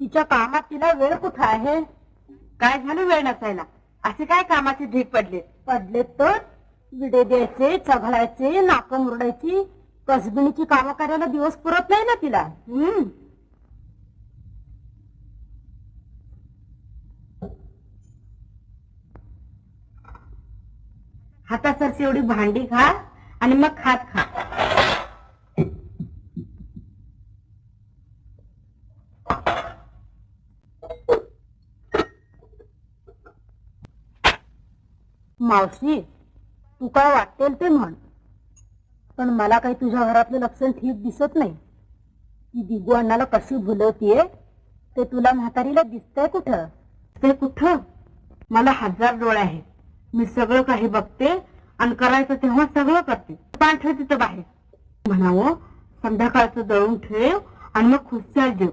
तिच्या कामात तिला वेळ कुठं आहे? काय झालं वेळ नसायला? असे काय कामाचे ढीक पडले? पडले तर विडे द्यायचे चघळायचे नाकं मुरडायची कसबिणीची कामं करायला दिवस पुरत नाही ना तिला. हम्म. हातासरची एवढी भांडी खा आणि मग खात खा. मावशी तू काय वाटेल ते म्हण. पण मला काही तुझ्या घरातलं लक्षण ठीक दिसत नाही. ती दिगू अण्णाला कशी भुलवतीये ते तुला म्हातारीला दिसतंय कुठं? ते कुठं? मला हजार डोळे आहेत. मी सगळं काही बघते आणि करायचं तेव्हा सगळं करते. पान ठेव तिथं बाहेर. म्हणावं संध्याकाळचं दळून ठेव आणि मग खुशाल जेव.